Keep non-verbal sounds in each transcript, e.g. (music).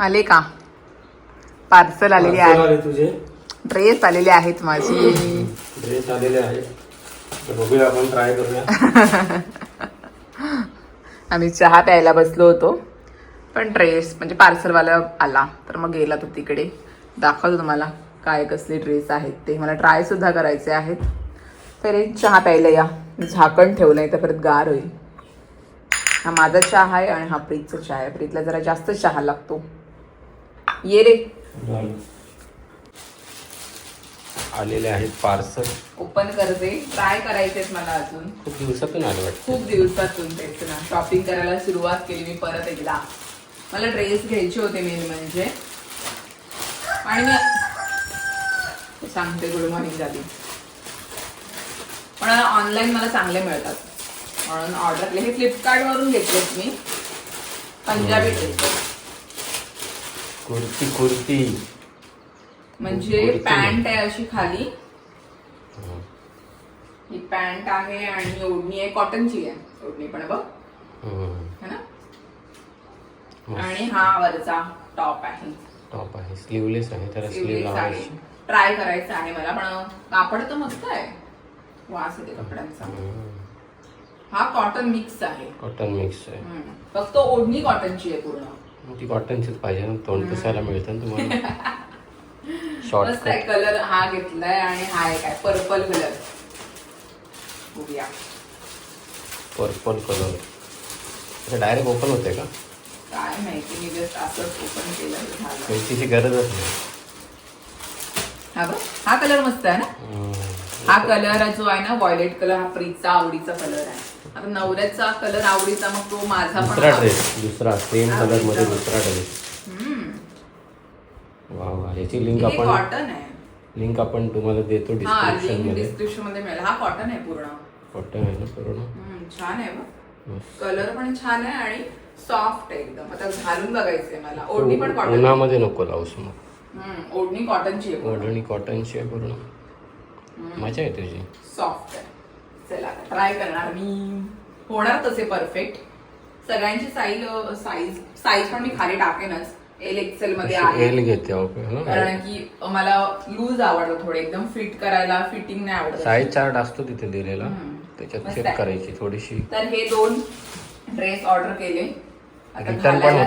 आले का पार्सल आलेली आहे. तुझे. ड्रेस आलेले आहेत माझी. ड्रेस आलेले आहेत. बघूया आपण ट्राय करूया. (laughs) आम्ही चहा प्यायला बसलो होतो पण ड्रेस म्हणजे पार्सलवाला आला. तर मग गेला तो तिकडे. दाखवतो तुम्हाला काय कसले ड्रेस आहेत ते. मला ट्राय सुद्धा करायचे आहेत. तर एक चहा प्यायला या. झाकण ठेवलंय तर परत गार होईल. हा माझा चहा आहे आणि हा प्रीतचा चहा आहे. प्रीतला जरा जास्त चहा लागतो. ये रे. झालं. आलेले आहेत पार्सल ओपन करते. ट्राय करायचे मला अजून. खूप दिवसातून आले वाटतं. खूप दिवसातून तेच ना. शॉपिंग करायला सुरुवात केली मी परत एकदा. मला ड्रेस घ्यायचे होते मेन म्हणजे. आणि मी सांगते गुड मॉर्निंग झाली पण ऑनलाईन मला चांगले मिळतात. म्हणून ऑर्डर हे फ्लिपकार्ट वरून घेतलेत मी. पंजाबी ड्रेस कुर्ती कुर्ती. म्हणजे. पॅन्ट आहे अशी खाली. ही. पॅन्ट आहे आणि ओढणी आहे कॉटनची आहे. ओढणी पण बघ. है. ना? आणि हा वरचा टॉप आहे. टॉप आहे. स्लीवलेस आहे त्याला स्लीव लावायची. ट्राय करायचं आहे मला पण कापड तर मस्त आहे. वास येते कपड्यांचा. हा. कॉटन मिक्स आहे. कॉटन मिक्स आहे. फक्त ओढणी कॉटनची आहे पूर्ण. ती कॉटनचीच पाहिजे ना तोंड पुसायला मिळतं ना तुम्हाला. (laughs) शॉर्ट मस्त आहे कलर हा घेतलाय आणि हा एक आहे पर्पल कलर बघूया. पर्पल कलर डायरेक्ट ओपन होते का? काय माहिती मी जस्ट असंच ओपन केलं झालं. गरजच नाही. हा बघ हा कलर मस्त आहे ना? हम्म. हा कलर जो आहे ना व्हायलेट कलर हा प्रीतचा आवडीचा कलर आहे. आता नवऱ्याचा कलर आवडीचा मग तो माझा पण दुसरा ड्रेस दुसरा सेम हा, कलरमध्ये दुसरा. ड्रेस. वा वा ह्याची लिंक हे आपण कॉटन आहे. लिंक आपण तुम्हाला देतो हा डिस्क्रिप्शन लिंकमध्ये. डिस्क्रिप्शनमध्ये मिळेल. हा कॉटन आहे पूर्ण. कॉटन आहे ना पूर्ण? हम्म, छान आहे बघ. कलर पण छान आहे आणि सॉफ्ट आहे एकदम. आता घालून बघायचंय मला. ओढणी पण कॉटन उन्हामध्ये नको लावूस मग. ओढणी कॉटनची आहे ओढणी कॉटनची आहे पूर्ण. मजा आहे तुझी. सॉफ्ट आहे. चला ट्राय करणार मी. होणार तसे परफेक्ट सगळ्यांची साईज साईज साईज पण मी खाली टाकेनच. एल एक्सेल मध्ये आहे. घेते कारण की मला लूज आवडतं थोडे. एकदम फिट करायला फिटिंग नाही आवडत साईज चार्ट असतो तिथे दिलेला. त्याच्यात चेक. करायची थोडीशी. तर हे दोन ड्रेस ऑर्डर केले. आता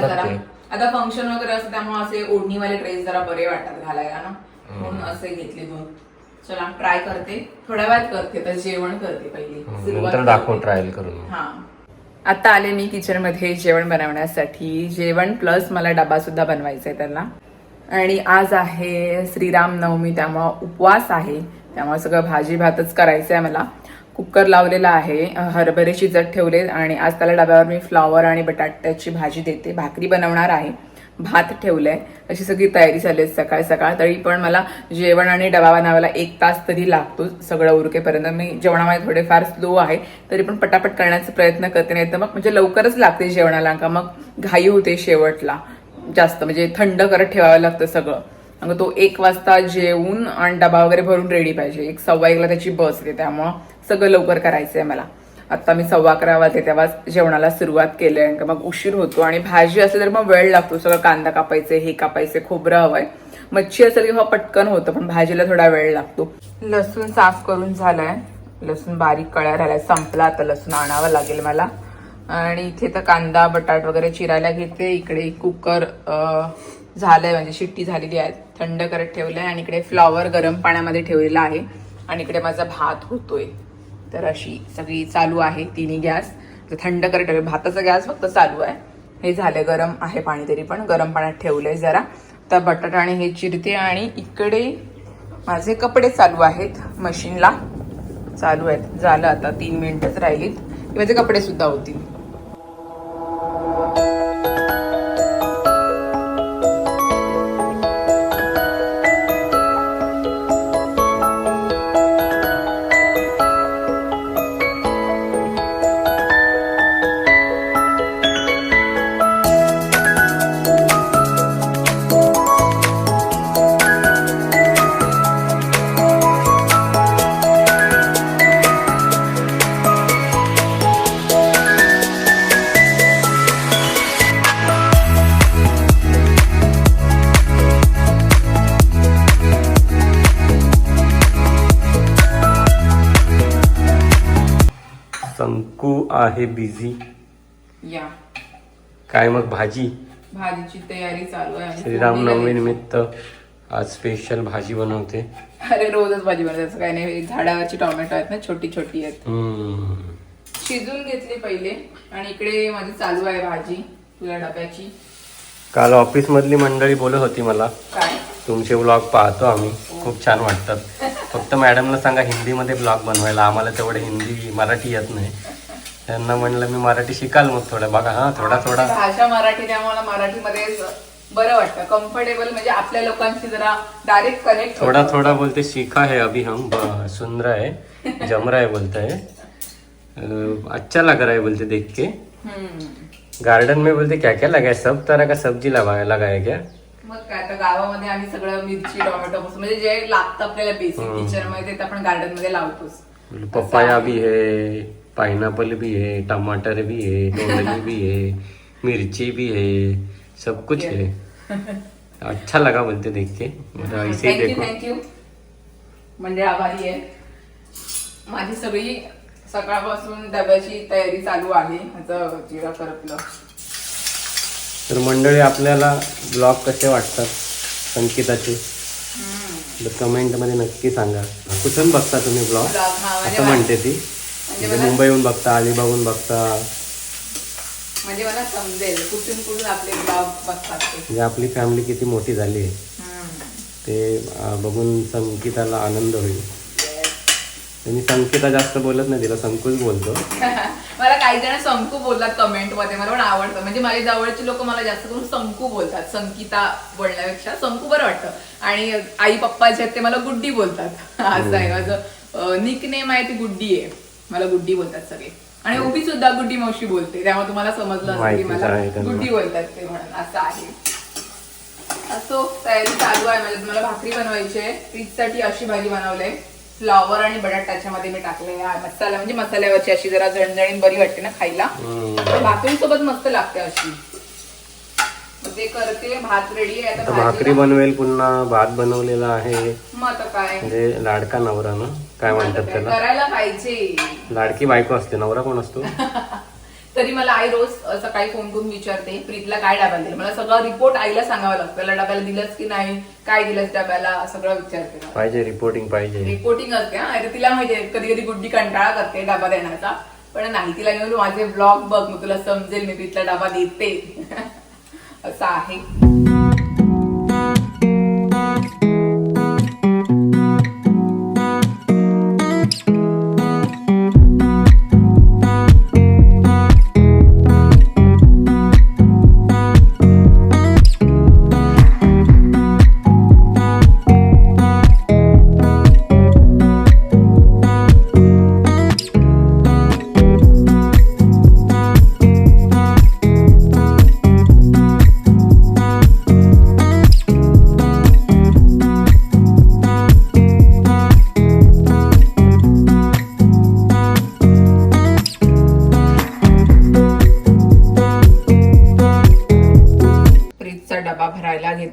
जरा. आता फंक्शन वगैरे असतं त्यामुळे असे ओढणीवाले ड्रेस जरा बरे वाटतात घालायला ना? म्हणून असे घेतले दोन. चला ट्राय करते. थोड्या वेळात करते तर जेवण करते पहिली. नंतर दाखव. ट्रायल करून. हा. आता आले मी किचनमध्ये जेवण बनवण्यासाठी. जेवण प्लस मला डबा सुद्धा बनवायचा आहे त्यांना. आणि आज आहे श्रीराम नवमी त्यामुळं उपवास आहे. त्यामुळे सगळं भाजी भातच करायचं आहे मला. कुकर लावलेला आहे हरभरे शिजत ठेवले आणि आज त्याला डब्यावर मी फ्लॉवर आणि बटाट्याची भाजी देते. भाकरी बनवणार आहे. भात ठेवलाय. अशी सगळी तयारी झाली आहे सकाळ सकाळ. तरी पण मला जेवण आणि डबा बनवायला एक तास तरी लागतो सगळं उरकेपर्यंत. मी जेवणामध्ये थोडेफार स्लो आहे तरी पण पटापट करण्याचा प्रयत्न करते. नाही तर मग म्हणजे लवकरच लागते जेवणाला. का मग घाई होते शेवटला. जास्त म्हणजे थंड करत ठेवावं लागतं सगळं. मग तो एक वाजता जेवून आणि डबा वगैरे भरून रेडी पाहिजे. एक सव्वा एकला त्याची बस येते त्यामुळं सगळं लवकर करायचं आहे मला. आत्ता मी सव्वा अकरा वाजते तेव्हा जेवणाला सुरुवात केली आहे. मग उशीर होतो आणि भाजी असेल तर मग वेळ लागतो. सगळं कांदा कापायचे हे कापायचे खोबरं हवं आहे मच्छी असेल किंवा हो पटकन होतं पण भाजीला थोडा वेळ लागतो. लसूण साफ करून झालाय. लसूण बारीक कळ्या राहिला संपला आता लसूण आणावं लागेल मला. आणि इथे तर कांदा बटाट वगैरे चिरायला घेते. इकडे कुकर झालंय म्हणजे शिट्टी झालेली आहे. थंड करत ठेवलंय. आणि इकडे फ्लॉवर गरम पाण्यामध्ये ठेवलेला आहे. आणि इकडे माझा भात होतोय. तर अशी सगळी चालू आहे तिन्ही गॅस. तर थंड करत ठेवले भाताचा गॅस फक्त चालू आहे. हे झालं गरम आहे पाणी तरी पण. गरम पाण्यात ठेवलंय जरा. तर बटाटा आणि हे चिरते आणि इकडे माझे कपडे चालू आहेत मशीनला चालू आहेत. झालं आता तीन मिनटंच राहिलीत. की माझे कपडे सुद्धा होतील. आहे बिझी या. काय मग भाजी? भाजीची तयारी चालू आहे. आणि श्रीराम फोडणीला नवमी द्यायची. निमित्त आज स्पेशल भाजी बनवते. अरे रोजच भाजी बनवते. असं काही नाही. झाडावरची टोमॅटो आहेत ना छोटी छोटी आहेत. हम्म. शिजून घेतली पहिले. आणि इकडे माझी चालू आहे भाजी तुला डब्याची. काल ऑफिस मधली मंडळी बोलत होती मला. काय? तुमचे ब्लॉग पाहतो आम्ही. खूप छान वाटतात. फक्त मॅडमला सांगा हिंदीमध्ये ब्लॉग बनवायला. आम्हाला तेवढं हिंदी मराठी येत नाही. त्यांना म्हणलं मी मराठी शिकाल मग थोडं. बघा हा थोडा थोडा. भाषा मराठी त्यामुळे मराठीमध्ये बरं वाटतं. कम्फर्टेबल म्हणजे आपल्या लोकांशी जरा डायरेक्ट कनेक्ट थोड़ा थोड़ा बोलते. सीखा है अभी हम ब- सुन रहा है जम रहा है बोलता है. अच्छा लग रहा है बोलते देख के. गार्डन में बोलते क्या क्या लगाया? सब तरह का सब्जी लगाया लगाया क्या? मग काय आता गावामध्ये आम्ही सगळं मिरची टोमॅटो म्हणजे जे लागतं आपल्याला बेसिक. किचनमध्ये ते तर आपण गार्डनमध्ये लावतोच. पपाया भी है पाइनएप्पल भी है टमाटर भी है तोंडली भी है मिर्ची भी है सब कुछ है। अच्छा लगा बोलते देख के। ऐसे ही देखो। थँक्यू म्हणजे आभारी आहे. माझी सगळी सकाळपासून डब्याची तयारी चालू आहे. ह्याचं जिरा करपलं. तर मंडळी आपल्याला ब्लॉग कसे वाटतात संकेताचे? कमेंटमध्ये नक्की सांगा. कुठून बघता तुम्ही ब्लॉग? म्हणजे असं म्हणते ती. म्हणजे म्हणजे मुंबईहून बघता अलिबागहून बघता. म्हणजे मला समजेल कुठून कुठून आपले ब्लॉग बघतात ते. म्हणजे आपली फॅमिली किती मोठी झाली आहे. ते अं, बघून संकिताला आनंद होईल. आणि संकिता जास्त बोलत नाही तिला संकुच बोलतो. (laughs) मला काही जण संकू बोलतात कमेंटमध्ये मला पण आवडतं. म्हणजे माझ्या जवळची लोक मला जास्त करून संकू बोलतात संकिता बोलण्यापेक्षा. संकू बरं वाटतं. आणि आई पप्पा जे आहेत ते मला गुड्डी बोलतात. (laughs) असं आहे माझं निक नेम आहे ती गुड्डी आहे. मला गुड्डी बोलतात सगळे. आणि उभी सुद्धा गुड्डी मावशी बोलते. त्यामुळे तुम्हाला समजलं असेल की मला. गुड्डी बोलतात ते म्हणून. असं आहे. असो तयारी चालू आहे. म्हणजे तुम्हाला भाकरी बनवायची आहे. पीठसाठी अशी भाजी बनवली फ्लॉवर आणि बटाट त्याच्यामध्ये मी टाकले मसाला म्हणजे मसाल्यावरची अशी जरा झणझणीत बरी वाटते ना खायला. भाकरी सोबत मस्त लागते अशी. ते करते भात रेडी आहे. आता भाकरी बनवेल पुन्हा भात बनवलेला आहे. मग आता काय? म्हणजे लाडका नवरा ना? काय म्हणतात? त्याला? करायला पाहिजे. लाडकी बायको असते नवरा कोण असतो? (laughs) तरी मला आई रोज सकाळी फोन करून विचारते प्रीतला काय डब्याला दिलं? मला सगळं रिपोर्ट आईला सांगावं लागतं त्याला डब्याला दिलंच की नाही? काय दिलंस डब्याला? सगळं विचारते मला. पाहिजे रिपोर्टिंग पाहिजे. रिपोर्टिंग असते हा. अरे तिला माहितीये कधी कधी गुड्डी कंटाळा करते डबा देण्याचा. पण नाही तिला बोलू, माझे ब्लॉग बघ मग तुला समजेल मी तिथला डबा देते. (laughs) असं आहे.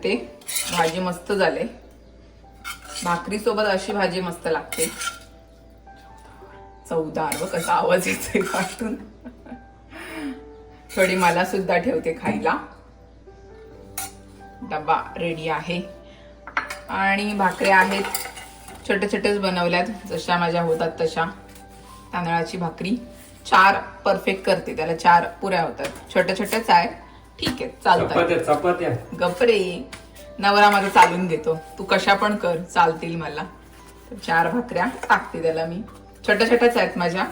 भरायला भाजी मस्त झाले. भाकरी सोबत अशी भाजी मस्त लागते. चवदार व कसा आवाज येतोय वाटून थोडी मला सुद्धा ठेवते खायला. डबा रेडी आहे. आणि भाकऱ्या आहेत. छोटे छोटेच बनवल्यात. जशा माझ्या होतात तशा. तांदळाची भाकरी. चार परफेक्ट करते. त्याला चार पुऱ्या होतात. छोट्या छोट्याच आहेत. ठीक आहे चालतात चपात्या चपात्या. गपरे नवरा माझा चालून देतो. तू कशा पण कर चालतील मला. तर चार भाकऱ्या टाकते त्याला मी. छोट्या छोट्याच आहेत माझ्या.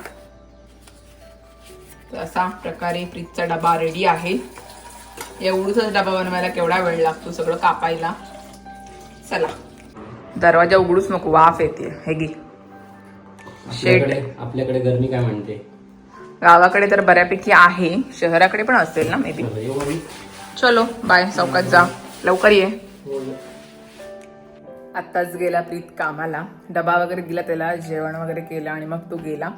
तर असा प्रकारे फ्रीजचा डबा रेडी आहे. एवढूच डबा बनवायला केवढा वेळ लागतो सगळं कापायला. चला. दरवाजा उघडूच नको वाफ येते. हे आपल्याकडे आपल्याकडे गरमी काय म्हणते? गावाकडे तर बऱ्यापैकी आहे. शहराकडे पण असेल ना मे बी येऊ आम्ही? चलो बाय चौकात जा. लवकर ये. हो ना. आत्ताच गेला प्रीत कामाला. डबा वगैरे दिला त्याला जेवण वगैरे केलं आणि मग तो गेला.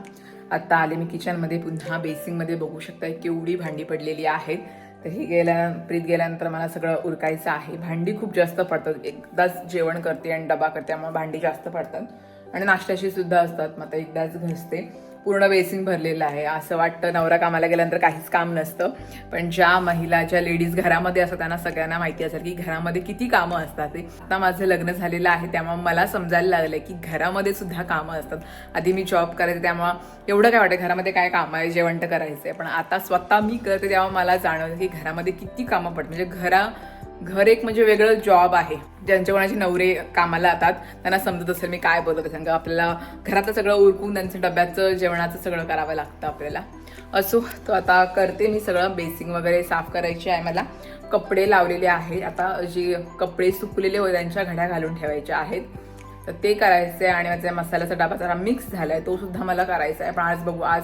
आत्ता आले मी किचनमध्ये पुन्हा बेसिंगमध्ये बघू शकताय केवढी भांडी पडलेली आहेत. तर ही गेल्या प्रीत गेल्यानंतर मला सगळं उरकायचं आहे. भांडी खूप जास्त पडतात. एकदाच जेवण करते आणि डबा करते त्यामुळे भांडी जास्त पडतात. आणि नाश्त्याची सुद्धा असतात. मग आता एकदाच घसते. पूर्ण बेसिन भरलेलं आहे. असं वाटतं नवरा कामाला गेल्यानंतर काहीच काम नसतं. पण ज्या महिला ज्या लेडीज घरामध्ये असतात त्यांना सगळ्यांना माहिती असेल की घरामध्ये किती कामं असतात. ते आता माझं लग्न झालेलं आहे त्यामुळे मला समजायला लागलं की घरामध्ये सुद्धा कामं असतात. आधी मी जॉब करायचे त्यामुळं एवढं काय वाटतं? घरामध्ये काय कामं आहे? जेवण तर करायचं आहे पण आता स्वतः मी करते तेव्हा मला जाणवलं की घरामध्ये किती कामं पडतात. म्हणजे घरा घर एक म्हणजे वेगळं जॉब आहे. ज्यांच्या कोणाचे नवरे कामाला जातात त्यांना समजत असेल मी काय बोलत असेल का आपल्याला घरातलं सगळं उरकून त्यांचं डब्याचं जेवणाचं सगळं करावं लागतं आपल्याला. असो तो आता करते मी सगळं. बेसिंग वगैरे साफ करायची आहे मला. कपडे लावलेले आहे आता जे कपडे सुकलेले होते त्यांच्या घड्या घालून ठेवायच्या आहेत. तर ते करायचं आहे आणि माझा मसाल्याचा डबा जरा मिक्स झाला आहे तो सुद्धा मला करायचा आहे. पण आज बघू आज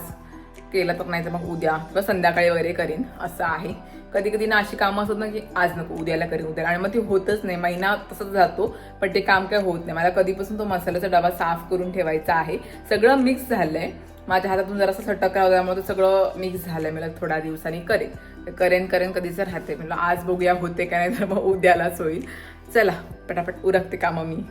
केलं तर नाही तर मग उद्या किंवा संध्याकाळी वगैरे करीन असं आहे. कधी कधी ना अशी कामं असतात ना की आज नको उद्याला करीन उद्या आणि मग ते होतच नाही. महिना तसंच जातो पण ते काम काय होत नाही. मला कधीपासून तो मसाल्याचा डबा साफ करून ठेवायचा आहे. सगळं मिक्स झालंय. माझ्या हातातून जरासा सटक राहतो त्यामुळे ते सगळं मिक्स झालंय. मला थोड्या दिवसांनी करेन. करेन करेन कधीच राहते. म्हणलं आज बघूया होते का नाही तर मग उद्यालाच होईल. चला पटापट उरकते कामं मी.